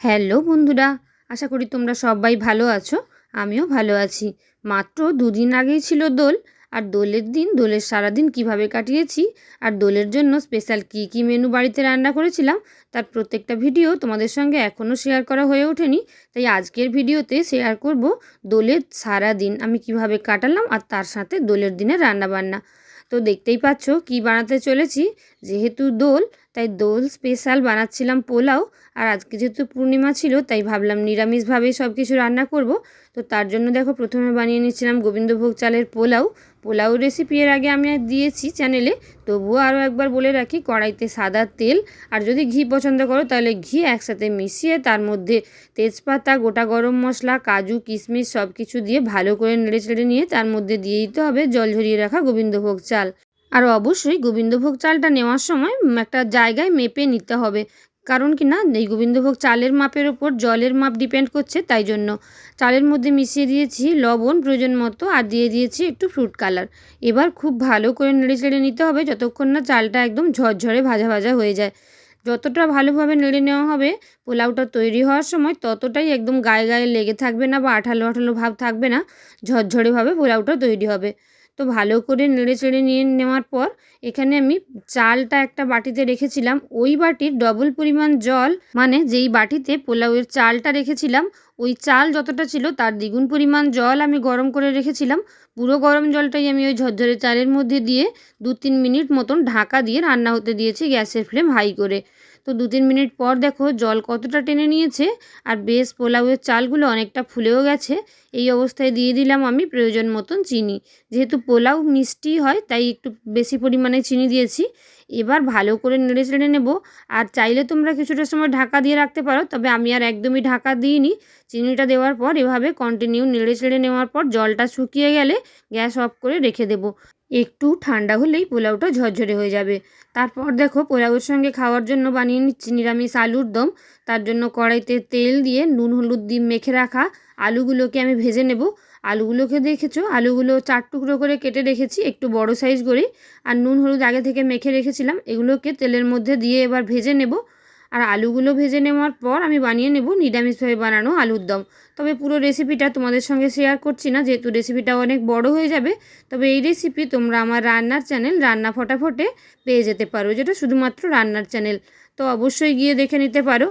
Hello বন্ধুরা, আশা করি তোমরা সবাই ভালো আছো, আমিও ভালো আছি। মাত্র দুদিন আগেই ছিল দোল, আর দোলের দিন, দোলের সারাদিন কীভাবে কাটিয়েছি, আর দোলের জন্য স্পেশাল কি কি মেনু বাড়িতে রান্না করেছিলাম, তার প্রত্যেকটা ভিডিও তোমাদের সঙ্গে এখনও শেয়ার করা হয়ে ওঠেনি, তাই আজকের ভিডিওতে শেয়ার করব দোলের সারা দিন আমি কীভাবে কাটালাম, আর তার সাথে দোলের দিনে রান্না বান্না তো দেখতেই পাচ্ছ কি বানাতে চলেছি, যেহেতু দোল তাই দোল স্পেশাল বানাচ্ছিলাম পোলাও, আর আজকে যেহেতু পূর্ণিমা ছিল, তাই ভাবলাম নিরামিষভাবেই সব কিছু রান্না করব। তো তার জন্য দেখো প্রথমে বানিয়ে নিচ্ছিলাম গোবিন্দভোগ চালের পোলাও। পোলাও রেসিপি এর আগে আমি দিয়েছি চ্যানেলে তবুও আরও একবার বলে রাখি, কড়াইতে সাদা তেল, আর যদি ঘি পছন্দ করো তাহলে ঘি একসাথে মিশিয়ে তার মধ্যে তেজপাতা, গোটা গরম মশলা, কাজু, কিশমিশ সব কিছু দিয়ে ভালো করে নেড়ে চেড়ে নিয়ে তার মধ্যে দিয়ে দিতে হবে জল ঝরিয়ে রাখা গোবিন্দভোগ চাল। আর অবশ্যই গোবিন্দভোগ চালটা নেওয়ার সময় একটা জায়গায় মেপে নিতে হবে। কারণ কি না, এই গোবিন্দভোগ চালের মাপের ওপর জলের মাপ ডিপেন্ড করছে তাই জন্য। চালের মধ্যে মিশিয়ে দিয়েছি লবণ, প্রয়োজন মতো, আর দিয়ে দিয়েছি একটু ফ্রুট কালার এবার খুব ভালো করে নেড়ে চেড়ে নিতে হবে যতক্ষণ না চালটা একদম ঝরঝরে ভাজা ভাজা হয়ে যায়। যতটা ভালোভাবে নেড়ে নেওয়া হবে, পোলাওটা তৈরি হওয়ার সময় ততটাই একদম গায়ে গায়ে লেগে থাকবে না বা আঠালো আঠালো ভাব থাকবে না ঝরঝরেভাবে পোলাওটা তৈরি হবে। তো ভালো করে নেড়ে চেড়ে নিয়ে নেওয়ার পর এখানে আমি চালটা একটা বাটিতে রেখেছিলাম। ওই বাটির ডবল পরিমাণ জল মানে যেই বাটিতে পোলাওয়ের চালটা রেখেছিলাম, ওই চাল যতটা ছিল তার দ্বিগুণ পরিমাণ জল আমি গরম করে রেখেছিলাম। পুরো গরম জলটাই আমি ওই ঝরঝরে চালের মধ্যে দিয়ে দু তিন মিনিট মতন ঢাকা দিয়ে রান্না হতে দিয়েছি গ্যাসের ফ্লেম হাই করে। তো দু তিন মিনিট পর দেখো জল কতটা টেনে নিয়েছে, আর বেশ পোলাওয়ের চালগুলো অনেকটা ফুলেও গেছে। এই অবস্থায় দিয়ে দিলাম আমি প্রয়োজন মতন চিনি। যেহেতু পোলাও মিষ্টি হয়, তাই একটু বেশি পরিমাণে চিনি দিয়েছি। এবার ভালো করে নেড়ে চেড়ে নেব। আর চাইলে তোমরা কিছুটা সময় ঢাকা দিয়ে রাখতে পারো, তবে আমি আর একদমই ঢাকা দিইনি। চিনিটা দেওয়ার পর এভাবে কন্টিনিউ নেড়ে চেড়ে নেওয়ার পর জলটা শুকিয়ে গেলে গ্যাস অফ করে রেখে দেবো। একটু ঠান্ডা হলেই পোলাওটা ঝরঝরে হয়ে যাবে। তারপর দেখো, পোলাওয়ের সঙ্গে খাওয়ার জন্য বানিয়ে নিচ্ছি নিরামিষ আলুর দম। তার জন্য কড়াইতে তেল দিয়ে নুন, হলুদ দিয়ে মেখে রাখা আলুগুলোকে আমি ভেজে নেব। আলুগুলোকে দেখেছ? আলুগুলো চার টুকরো করে কেটে রেখেছি, একটু বড় সাইজ করে। আর নুন, হলুদ আগে থেকে মেখে রেখেছিলাম, এগুলোকে তেলের মধ্যে দিয়ে এবার ভেজে নেব। আর আলুগুলো ভেজে নেওয়ার পর আমি বানিয়ে নেব নিরামিষভাবে বানানো আলুর দম। তবে পুরো রেসিপিটা তোমাদের সঙ্গে শেয়ার করছি না, যেহেতু রেসিপিটা অনেক বড় হয়ে যাবে, তবে এই রেসিপি তোমরা আমার রান্নার চ্যানেল রান্না ফটাফটে পেয়ে যেতে পারো, যেটা শুধুমাত্র রান্নার চ্যানেল তো অবশ্যই গিয়ে দেখে নিতে পারো,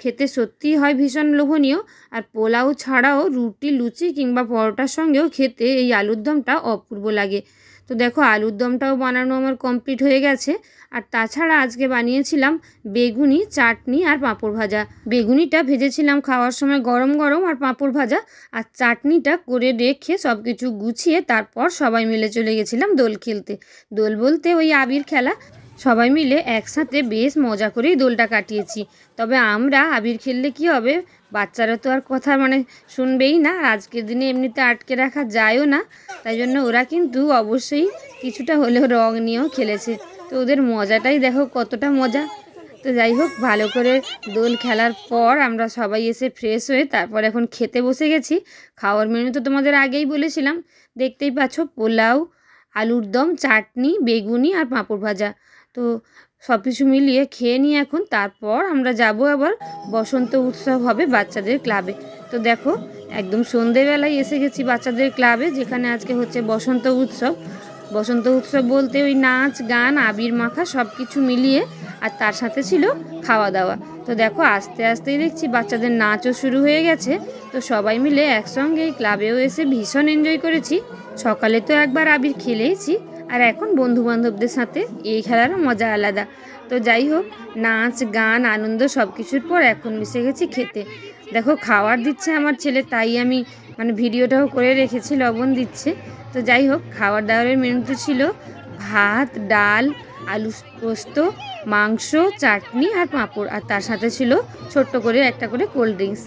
খেতে সত্যিই হয় ভীষণ লোভনীয়, আর পোলাও ছাড়াও রুটি, লুচি কিংবা পরোটার সঙ্গেও খেতে এই আলুর দমটা অপূর্ব লাগে। তো দেখো আলুর দমটাও বানানো আমার কমপ্লিট হয়ে গেছে। আর তাছাড়া আজকে বানিয়েছিলাম বেগুনি, চাটনি আর পাঁপড় ভাজা। বেগুনিটা ভেজেছিলাম খাওয়ার সময় গরম গরম আর পাঁপড় ভাজা। আর চাটনিটা করে রেখে সব কিছু গুছিয়ে তারপর সবাই মিলে চলে গেছিলাম দোল খেলতে। দোল বলতে ওই আবির খেলা। সবাই মিলে একসাথে বেশ মজা করেই দোলটা কাটিয়েছি। তবে আমরা আবির খেললে কি হবে? বাচ্চারা তো আর কথা মানে শুনবেই না আজকের দিনে এমনিতে আটকে রাখা যায়ও না। তাই জন্য ওরা কিন্তু অবশ্যই কিছুটা হলেও রং নিয়েও খেলেছে। তো ওদের মজাটাই দেখো কতটা মজা। তো যাই হোক, ভালো করে দোল খেলার পর আমরা সবাই এসে ফ্রেশ হয়ে তারপর এখন খেতে বসে গেছি। খাওয়ার মেনু তো তোমাদের আগেই বলেছিলাম। দেখতেই পাচ্ছ পোলাও, আলুর দম, চাটনি, বেগুনি আর পাঁপড় ভাজা। তো সব কিছু মিলিয়ে খেয়ে নিই এখন তারপর আমরা যাব আবার বসন্ত উৎসব হবে বাচ্চাদের ক্লাবে। তো দেখো, একদম সন্ধেবেলায় এসে গেছি বাচ্চাদের ক্লাবে, যেখানে আজকে হচ্ছে বসন্ত উৎসব। বসন্ত উৎসব বলতে ওই নাচ, গান, আবির মাখা সব কিছু মিলিয়ে আর তার সাথে ছিল খাওয়া দাওয়া তো দেখো, আস্তে আস্তেই দেখছি বাচ্চাদের নাচও শুরু হয়ে গেছে। তো সবাই মিলে একসঙ্গে ক্লাবেও এসে ভীষণ এনজয় করেছি। সকালে তো একবার আবির খেলেইছি। আর এখন বন্ধু বান্ধবদের সাথে এই খেলারও মজা আলাদা। তো যাই হোক, নাচ, গান, আনন্দ সব কিছুর পর এখন মিশে গেছি খেতে। দেখো, খাওয়ার দিচ্ছে আমার ছেলে, তাই আমি মানে ভিডিওটাও করে রেখেছি, লবণ দিচ্ছে। তো যাই হোক খাবার দাবারের মেনুতে ছিল ভাত, ডাল, আলু পোস্ত, মাংস, চাটনি আর পাঁপড়। আর তার সাথে ছিল ছোট্ট করে একটা করে কোল্ড ড্রিঙ্কস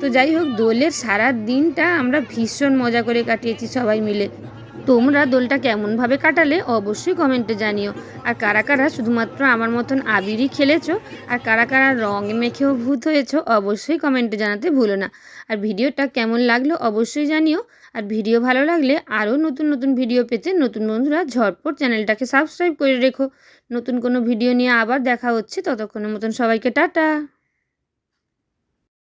তো যাই হোক, দোলের সারা দিনটা আমরা ভীষণ মজা করে কাটিয়েছি সবাই মিলে। তোমরা দোলটা কেমনভাবে কাটালে অবশ্যই কমেন্টে জানিও। আর কারা কারা শুধুমাত্র আমার মতন আবিরই খেলেছো, আর কারা কারা রং মেখেও ভূত হয়েছো, অবশ্যই কমেন্টে জানাতে ভুলো না। আর ভিডিওটা কেমন লাগল অবশ্যই জানিও। আর ভিডিও ভালো লাগলে আরও নতুন নতুন ভিডিও পেতে নতুন বন্ধুরা ঝটপট চ্যানেলটাকে সাবস্ক্রাইব করে রেখো। নতুন কোনো ভিডিও নিয়ে আবার দেখা হচ্ছে, ততক্ষণের মতন সবাইকে টাটা।